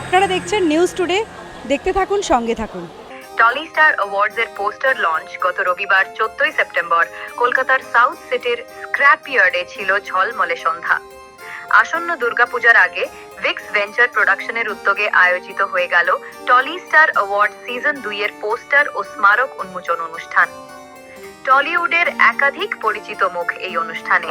আপনারা দেখছেন news today দেখতে থাকুন, সঙ্গে থাকুন। টলি স্টার অ্যাওয়ার্ডস এর পোস্টার লঞ্চ গত রবিবার, চোদ্দই সেপ্টেম্বর। কলকাতার সাউথ সিটির স্ক্র্যাপ ইয়ার্ডে ছিল ঝলমলে সন্ধ্যা। আসন্ন দুর্গাপূজার আগে ভিক্স ভেঞ্চার প্রোডাকশনের উদ্যোগে আয়োজিত হয়ে গেল টলি স্টার অ্যাওয়ার্ড সিজন দুই এর পোস্টার ও স্মারক উন্মোচন অনুষ্ঠান। টলিউডের একাধিক পরিচিত মুখ এই অনুষ্ঠানে।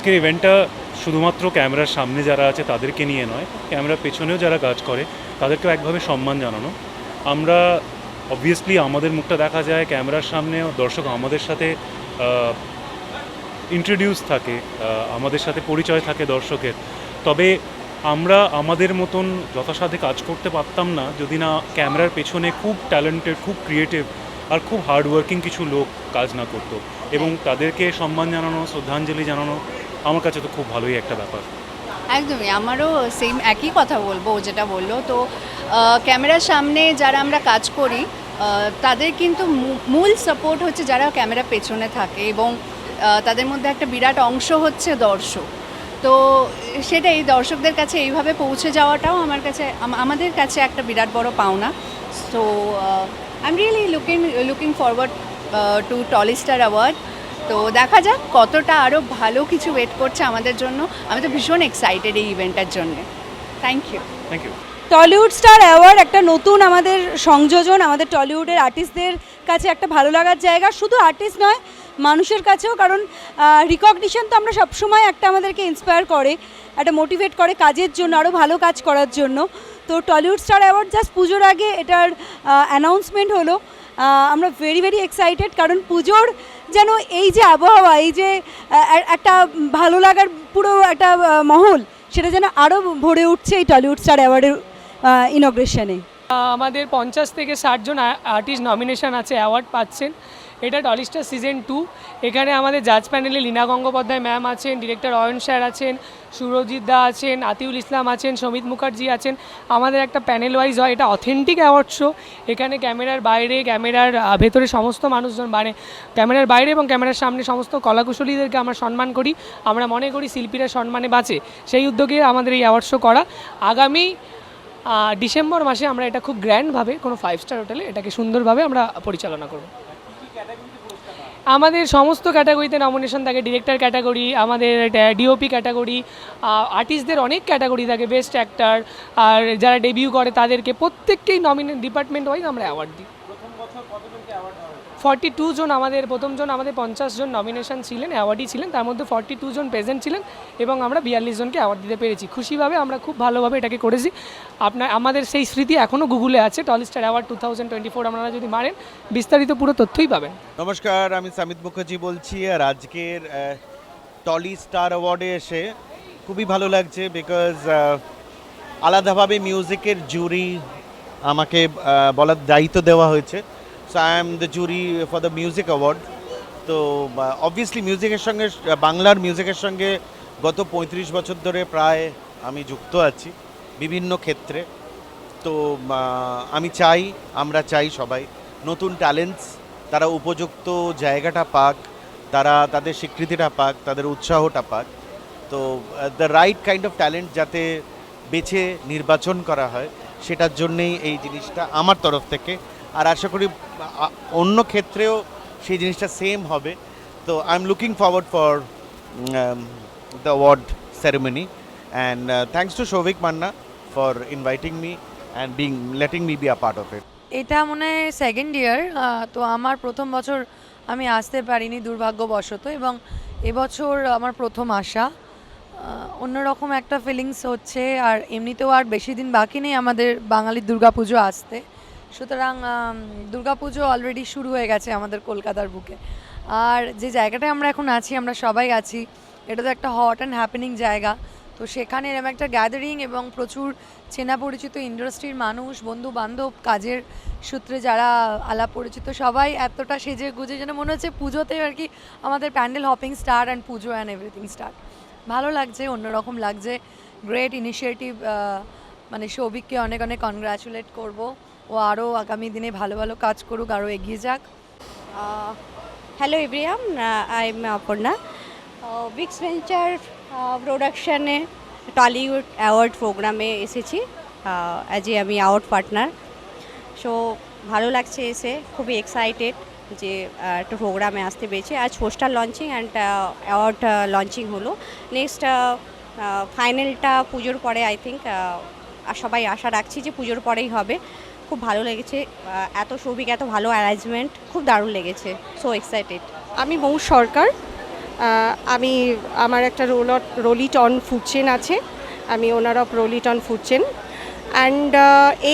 আজকের ইভেন্টটা শুধুমাত্র ক্যামেরার সামনে যারা আছে তাদেরকে নিয়ে নয় ক্যামেরার পেছনেও যারা কাজ করে, তাদেরকেও একভাবে সম্মান জানানো। আমরা অবভিয়াসলি আমাদের মুখটা দেখা যায় ক্যামেরার সামনেও দর্শক আমাদের সাথে ইন্ট্রোডিউস থাকে আমাদের সাথে পরিচয় থাকে দর্শকের। তবে আমরা আমাদের মতন যথাসাধ্যে কাজ করতে পারতাম না যদি না ক্যামেরার পেছনে খুব ট্যালেন্টেড খুব ক্রিয়েটিভ আর খুব হার্ডওয়ার্কিং কিছু লোক কাজ না করতো। এবং তাদেরকে সম্মান জানানো, শ্রদ্ধাঞ্জলি জানানো আমার কাছে তো খুব ভালোই একটা ব্যাপার। একদমই, আমারও সেম একই কথা বলব, ও যেটা বলল। তো ক্যামেরার সামনে যারা আমরা কাজ করি তাদের কিন্তু মূল সাপোর্ট হচ্ছে যারা ক্যামেরা পেছনে থাকে এবং তাদের মধ্যে একটা বিরাট অংশ হচ্ছে দর্শক। তো সেটাই দর্শকদের কাছে এইভাবে পৌঁছে যাওয়াটাও আমার কাছে আমাদের কাছে একটা বিরাট বড় পাওনা। So I am really looking looking forward to Tollystar award তো দেখা যাক কতটা আরও ভালো কিছু ওয়েট করছে আমাদের জন্য। আমি তো ভীষণ এক্সাইটেড এই ইভেন্টটার জন্য। Thank you thank you Tollywood star award একটা নতুন আমাদের সংযোজন আমাদের টলিউডের আর্টিস্টদের কাছে একটা ভালো লাগার জায়গা। শুধু আর্টিস্ট নয় মানুষের কাছেও কারণ রিকগনিশন তো আমরা সবসময় একটা আমাদেরকে ইন্সপায়ার করে একটা মোটিভেট করে কাজের জন্য আরও ভালো কাজ করার জন্য। তো টলিউড স্টার অ্যাওয়ার্ড জাস্ট পুজোর আগে এটার অ্যানাউন্সমেন্ট হলো। আমরা ভেরি ভেরি এক্সাইটেড কারণ পুজোর যেন এই যে আবহাওয়া, এই যে একটা ভালো লাগার পুরো একটা মহল, সেটা যেন আরও ভরে উঠছে এই টলিউড স্টার অ্যাওয়ার্ডের ইনগ্রেশনে আমাদের পঞ্চাশ থেকে ষাটজন আর্টিস্ট নমিনেশন আছে অ্যাওয়ার্ড পাচ্ছেন। এটা টলিস্টার সিজন টু এখানে আমাদের জাজ প্যানেলে লীনা গঙ্গোপাধ্যায় ম্যাম আছেন ডিরেক্টর অয়ন স্যার আছেন সুরজিৎ দা আছেন, আতিউল ইসলাম আছেন, সমিত মুখার্জি আছেন। আমাদের একটা প্যানেল ওয়াইজ হয়, এটা অথেন্টিক অ্যাওয়ার্ড শো এখানে ক্যামেরার বাইরে, ক্যামেরার ভেতরে সমস্ত মানুষজন মানে ক্যামেরার বাইরে এবং ক্যামেরার সামনে সমস্ত কলাকুশলীদেরকে আমরা সম্মান করি। আমরা মনে করি শিল্পীরা সম্মানে বাঁচে। সেই উদ্যোগে আমাদের এই অ্যাওয়ার্ড শো করা। আগামী ডিসেম্বর মাসে আমরা এটা খুব গ্র্যান্ডভাবে কোনো ফাইভ স্টার হোটেলে এটাকে সুন্দরভাবে আমরা পরিচালনা করব। আমাদের সমস্ত ক্যাটাগরিতে নমিনেশন থাকে ডিরেক্টর ক্যাটাগরি আমাদের ডিওপি ক্যাটাগরি আর্টিস্টদের অনেক ক্যাটাগরি থাকে বেস্ট অ্যাক্টার আর যারা ডেবিউ করে তাদেরকে প্রত্যেককেই নমিনে ডিপার্টমেন্ট ওয়াইজ আমরা অ্যাওয়ার্ড দিই। ফর্টি টু জন আমাদের, প্রথম জন আমাদের পঞ্চাশ জন নমিনেশন ছিলেন অ্যাওয়ার্ডই ছিলেন, তার মধ্যে ফর্টি টু জন প্রেজেন্ট ছিলেন এবং আমরা বিয়াল্লিশ জনকে অ্যাওয়ার্ড দিতে পেরেছি। খুশিভাবে আমরা খুব ভালোভাবে এটাকে করেছি। আপনার, আমাদের সেই স্মৃতি এখনও গুগলে আছে, Tollystar award two thousand twenty four আপনারা যদি মারেন, বিস্তারিত পুরো তথ্যই পাবেন। নমস্কার, আমি সামিত মুখার্জি বলছি। আর আজকের টলি স্টার অ্যাওয়ার্ডে এসে খুবই ভালো লাগছে বিকজ আলাদাভাবে মিউজিকের জুরি আমাকে বলার দায়িত্ব দেওয়া হয়েছে। So I am the jury for the music award তো অবভিয়াসলি মিউজিকের সঙ্গে বাংলার মিউজিকের সঙ্গে গত পঁয়ত্রিশ বছর ধরে প্রায় আমি যুক্ত আছি, বিভিন্ন ক্ষেত্রে। তো আমি চাই, আমরা চাই সবাই, নতুন ট্যালেন্টস তারা উপযুক্ত জায়গাটা পাক, তারা, তাদের স্বীকৃতিটা পাক, তাদের উৎসাহটা পাক। তো the right kind of talent যাতে বেছে নির্বাচন করা হয়, সেটার জন্যেই এই জিনিসটা আমার তরফ থেকে আর আশা করি অন্য ক্ষেত্রেও সেই জিনিসটা সেম হবে। তো I am looking forward for the award ceremony and thanks to Souvik Manna for inviting me and being letting me be a part of it এটা মনে হয় সেকেন্ড ইয়ার তো আমার প্রথম বছর আমি আসতে পারিনি দুর্ভাগ্যবশত এবং এবছর আমার প্রথম আসা। অন্যরকম একটা ফিলিংস হচ্ছে আর এমনিতেও আর বেশি দিন বাকি নেই আমাদের বাঙালির দুর্গাপুজো আসতে। সুতরাং দুর্গাপুজো অলরেডি শুরু হয়ে গেছে আমাদের কলকাতার বুকে। আর যে জায়গাটায় আমরা এখন আছি, আমরা সবাই আছি, এটা তো একটা হট অ্যান্ড হ্যাপেনিং জায়গা। তো সেখানে এরকম একটা গ্যাদারিং এবং প্রচুর চেনা পরিচিত ইন্ডাস্ট্রির মানুষ বন্ধু বান্ধব কাজের সূত্রে যারা আলাপ পরিচিত সবাই এতটা সেজে গুজে যেন মনে হচ্ছে পুজোতে আর কি আমাদের pandal hopping star and puja and everything star ভালো লাগছে, অন্যরকম লাগছে। গ্রেট ইনিশিয়েটিভ মানে সৌভিককে অনেক অনেক কনগ্রাচুলেট করব। ও আরও আগামী দিনে ভালো ভালো কাজ করুক আরও এগিয়ে যাক। Hello everyone I am Aparna বিক্স venture প্রোডাকশানে টলিউড অ্যাওয়ার্ড প্রোগ্রামে এসেছি অ্যাজ এ আমি অ্যাওয়ার্ড পার্টনার সো ভালো লাগছে এসে খুবই এক্সাইটেড যে আহ, একটা প্রোগ্রামে আসতে পেরেছি। আজ poster launching and award launching হলো। নেক্সট ফাইনালটা পুজোর পরে আই থিঙ্ক সবাই আশা রাখছি যে পুজোর পরেই হবে। খুব ভালো লেগেছে এত সৌভিক, এত ভালো অ্যারেঞ্জমেন্ট খুব দারুণ লেগেছে সো এক্সাইটেড আমি মৌ সরকার আমি আমার একটা roll Rollit on food chain আছে, আমি owner of Rollit on food chain and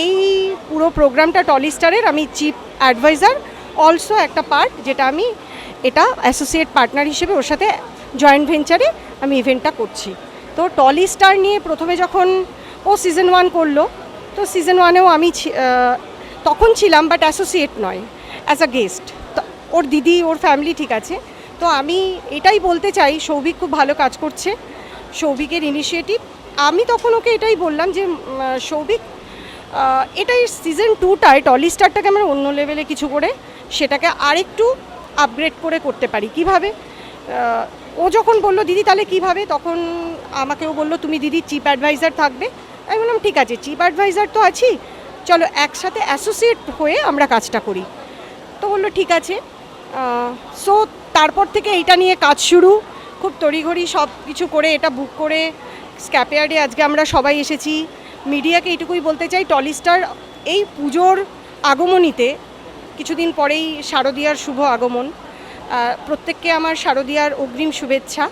এই পুরো প্রোগ্রামটা টলিস্টারের আমি চিফ অ্যাডভাইজার অলসো একটা পার্ট যেটা আমি এটা অ্যাসোসিয়েট পার্টনার হিসেবে ওর সাথে জয়েন্ট ভেঞ্চারে আমি ইভেন্টটা করছি। তো টলিস্টার নিয়ে প্রথমে যখন ও সিজন ওয়ান করল তো সিজন ওয়ানেও আমি তখন ছিলাম বাট অ্যাসোসিয়েট নয় অ্যাজ আ গেস্ট ওর দিদি, ওর ফ্যামিলি ঠিক আছে। তো আমি এটাই বলতে চাই, সৌভিক খুব ভালো কাজ করছে, সৌভিকের ইনিশিয়েটিভ আমি তখন ওকে এটাই বললাম যে সৌভিক এটাই সিজন টুটায় টলি স্টারটাকে আমরা অন্য লেভেলে কিছু করে সেটাকে আরেকটু আপগ্রেড করে করতে পারি। কীভাবে? ও যখন বলল, দিদি, তাহলে কীভাবে? তখন আমাকেও বলল, তুমি দিদি চিপ অ্যাডভাইজার থাকবে। আমি বললাম, ঠিক আছে চিফ অ্যাডভাইজার তো আছি, চলো একসাথে অ্যাসোসিয়েট হয়ে আমরা কাজটা করি। তো বলল, ঠিক আছে। সো তারপর থেকে এইটা নিয়ে কাজ শুরু, খুব তড়িঘড়ি সব কিছু করে এটা বুক করে স্ক্যাপেয়ার্ডে আজকে আমরা সবাই এসেছি। মিডিয়াকে এইটুকুই বলতে চাই টলিস্টার এই পুজোর আগমনীতে কিছুদিন পরেই শারদীয়ার শুভ আগমন। প্রত্যেককে আমার শারদীয়ার অগ্রিম শুভেচ্ছা।